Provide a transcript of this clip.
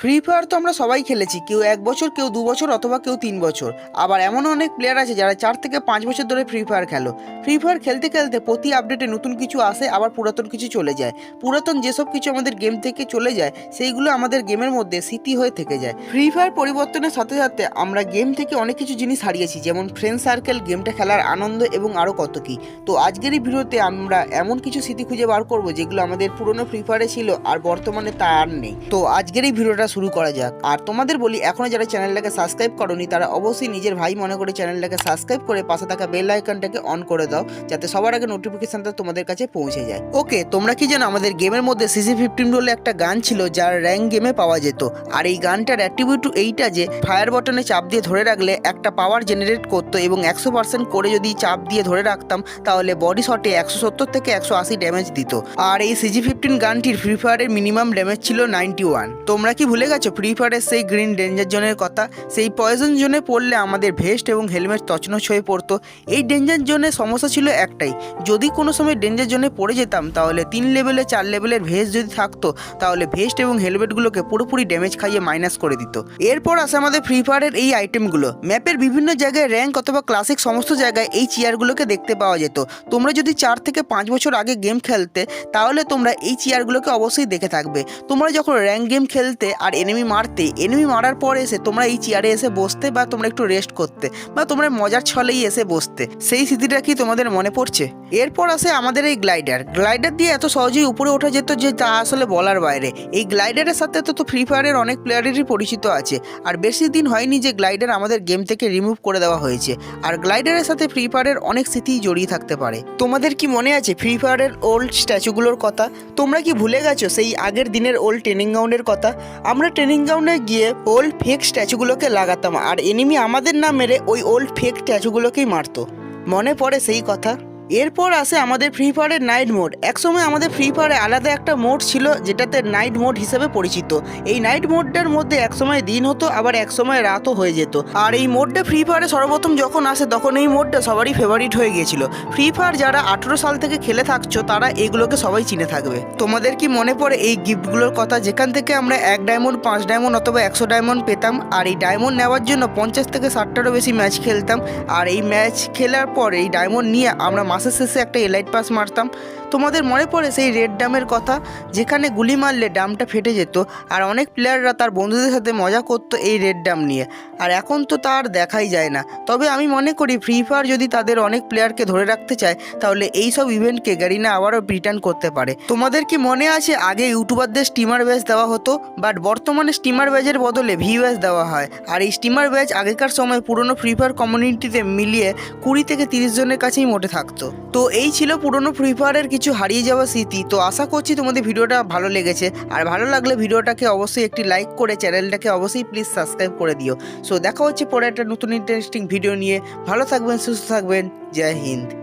Free fire তো আমরা সবাই খেলেছি, কেউ এক বছর, কেউ দু বছর অথবা কেউ তিন বছর। আবার এমনও অনেক প্লেয়ার আছে যারা চার থেকে পাঁচ বছর ধরে ফ্রি ফায়ার খেলো। ফ্রি ফায়ার খেলতে খেলতে প্রতি আপডেটে নতুন কিছু আসে, আবার পুরাতন কিছু চলে যায়। পুরাতন যেসব কিছু আমাদের গেম থেকে চলে যায়, সেইগুলো আমাদের গেমের মধ্যে স্মৃতি হয়ে থেকে যায়। ফ্রি ফায়ার পরিবর্তনের সাথে সাথে আমরা গেম থেকে অনেক কিছু জিনিস হারিয়েছি, যেমন ফ্রেন্ড সার্কেল গেমটা খেলার আনন্দ এবং আরও কত কি। তো আজকের এই ভিডিওতে আমরা এমন কিছু স্মৃতি খুঁজে বার করব, যেগুলো আমাদের পুরনো ফ্রি ফায়ারে ছিল আর বর্তমানে তা আর নেই। তো আজকের এই ভিডিওটা শুরু করা যাক। আর তোমাদের বলি, এখনও যারা চ্যানেলটাকে সাবস্ক্রাইব করনি, তারা অবশ্যই নিজের ভাই মনে করে চ্যানেলটাকে সাবস্ক্রাইব করে পাশে থাকা বেল আইকনটাকে অন করে দাও, যাতে সবার আগে নোটিফিকেশনটা তোমাদের কাছে পৌঁছে যায়। ওকে তোমরা কি জানো, আমাদের গেমের মধ্যে সিসি ফিফটিন বলে একটা গান ছিল, যার র্যাঙ্ক গেমে পাওয়া যেত। আর এই গানটার অ্যাট্রিবিউট এইটা যে ফায়ার বটনে চাপ দিয়ে ধরে রাখলে একটা পাওয়ার জেনারেট করতো এবং একশো পার্সেন্ট করে যদি চাপ দিয়ে ধরে রাখতাম, তাহলে বডি শটে একশো সত্তর থেকে একশো আশি ড্যামেজ দিত। আর এই সিজি ফিফটিন গানটির ফ্রি ফায়ারের মিনিমাম ড্যামেজ ছিল নাইনটি ওয়ান তোমরা কি ভুলে গেছো? ফ্রি ফায়ারের সেই গ্রিন ডেঞ্জার জোনের কথা, সেই পয়জন জোনে পড়লে আমাদের ভেস্ট এবং হেলমেট তছনছ হয়ে পড়তো। এই ডেঞ্জার জোনে সমস্যা ছিল একটাই, যদি কোনো সময় ডেঞ্জার জোনে পড়ে যেতাম, তাহলে তিন লেভেলে চার লেভেলের ভেস্ট যদি থাকতো, তাহলে ভেস্ট এবং হেলমেটগুলোকে পুরোপুরি ড্যামেজ খাইয়ে মাইনাস করে দিত। এরপর আসে আমাদের ফ্রি ফায়ারের এই আইটেমগুলো ম্যাপের বিভিন্ন জায়গায় র্যাঙ্ক অথবা ক্লাসিক সমস্ত জায়গায় এই চেয়ারগুলোকে দেখতে পাওয়া যেত। তোমরা যদি চার থেকে পাঁচ বছর আগে গেম খেলতে, তাহলে তোমরা এই চেয়ারগুলোকে অবশ্যই দেখে থাকবে। তোমরা যখন র্যাঙ্ক গেম খেলতে আর এনিমি মারতে এনিমি মারার পর এসে তোমরা এই চেয়ারে এসে বসতে বা তোমরা একটু রেস্ট করতে বা তোমরা মজার ছলেই এসে বসতে। সেই স্মৃতিটা কি তোমাদের মনে পড়ছে? এরপর আসে আমাদের এই গ্লাইডার গ্লাইডার দিয়ে এত সহজেই উপরে ওঠা যেত যে তা আসলে বলার বাইরে। এই গ্লাইডারের সাথে তো তো ফ্রি ফায়ারের অনেক প্লেয়ারেরই পরিচিত আছে। আর বেশি দিন হয়নি যে গ্লাইডার আমাদের গেম থেকে রিমুভ করে দেওয়া হয়েছে। আর গ্লাইডারের সাথে ফ্রি ফায়ারের অনেক স্মৃতি জড়িয়ে থাকতে পারে। তোমাদের কি মনে আছে ফ্রি ফায়ারের ওল্ড স্ট্যাচুগুলোর কথা? তোমরা কি ভুলে গেছো সেই আগের দিনের ওল্ড ট্রেনিং গ্রাউন্ডের কথা? আমরা ট্রেনিং গ্রাউন্ডে গিয়ে ওল্ড ফেক স্ট্যাচুগুলোকে লাগাতাম, আর এনিমি আমাদের না মেরে ওই ওল্ড ফেক স্ট্যাচুগুলোকেই মারতো। মনে পড়ে সেই কথা? এরপর আসে আমাদের ফ্রি ফায়ারের নাইট মোড একসময় আমাদের ফ্রি ফায়ারে আলাদা একটা মোড ছিল, যেটাতে নাইট মোড হিসেবে পরিচিত। এই নাইট মোডটার মধ্যে একসময় দিন হতো, আবার একসময় রাতও হয়ে যেত। আর এই মোডটা ফ্রি ফায়ারে সর্বপ্রথম যখন আসে, তখন এই মোডটা সবারই ফেভারিট হয়ে গিয়েছিল। ফ্রি ফায়ার যারা আঠেরো সাল থেকে খেলে থাকছো, তারা এগুলোকে সবাই চিনে থাকবে। তোমাদের কি মনে পড়ে এই গিফটগুলোর কথা? যেখান থেকে আমরা এক ডায়মন্ড পাঁচ ডায়মন্ড অথবা একশো ডায়মন্ড পেতাম, আর এই ডায়মন্ড নেওয়ার জন্য পঞ্চাশ থেকে ষাটটারও বেশি ম্যাচ খেলতাম। আর এই ম্যাচ খেলার পর এই ডায়মন্ড নিয়ে আমরা মাসের শেষে একটা এলাইট পাস মারতাম। তোমাদের মনে পড়ে সেই রেড ডামের কথা? যেখানে গুলি মারলে ডামটা ফেটে যেত আর অনেক প্লেয়াররা তার বন্ধুদের সাথে মজা করতো এই রেড ডাম নিয়ে। আর এখন তো তার দেখাই যায় না। তবে আমি মনে করি ফ্রি ফায়ার যদি তাদের অনেক প্লেয়ারকে ধরে রাখতে চায়, তাহলে এই সব ইভেন্টকে গ্যারিনা আবারও রিটার্ন করতে পারে। তোমাদের কি মনে আছে আগে ইউটিউবারদের স্টিমার ব্যাচ দেওয়া হতো? বাট বর্তমানে স্টিমার ব্যাচের বদলে ভি ব্যাচ দেওয়া হয়। আর এই স্টিমার ব্যাচ আগেকার সময় পুরনো ফ্রি ফায়ার কমিউনিটিতে মিলিয়ে কুড়ি থেকে তিরিশ জনের কাছেই মোটে থাকতো। তো এই ছিল পুরনো ফ্রি ফায়ারের কিছু হারিয়ে যাওয়া স্মৃতি। তো আশা করছি তোমাদের ভিডিওটা ভালো লেগেছে। আর ভালো লাগলে ভিডিওটাকে অবশ্যই একটি লাইক করে চ্যানেলটাকে অবশ্যই প্লিজ সাবস্ক্রাইব করে দিও। সো দেখা হচ্ছে পরে একটা নতুন ইন্টারেস্টিং ভিডিও নিয়ে। ভালো থাকবেন, সুস্থ থাকবেন। জয় হিন্দ।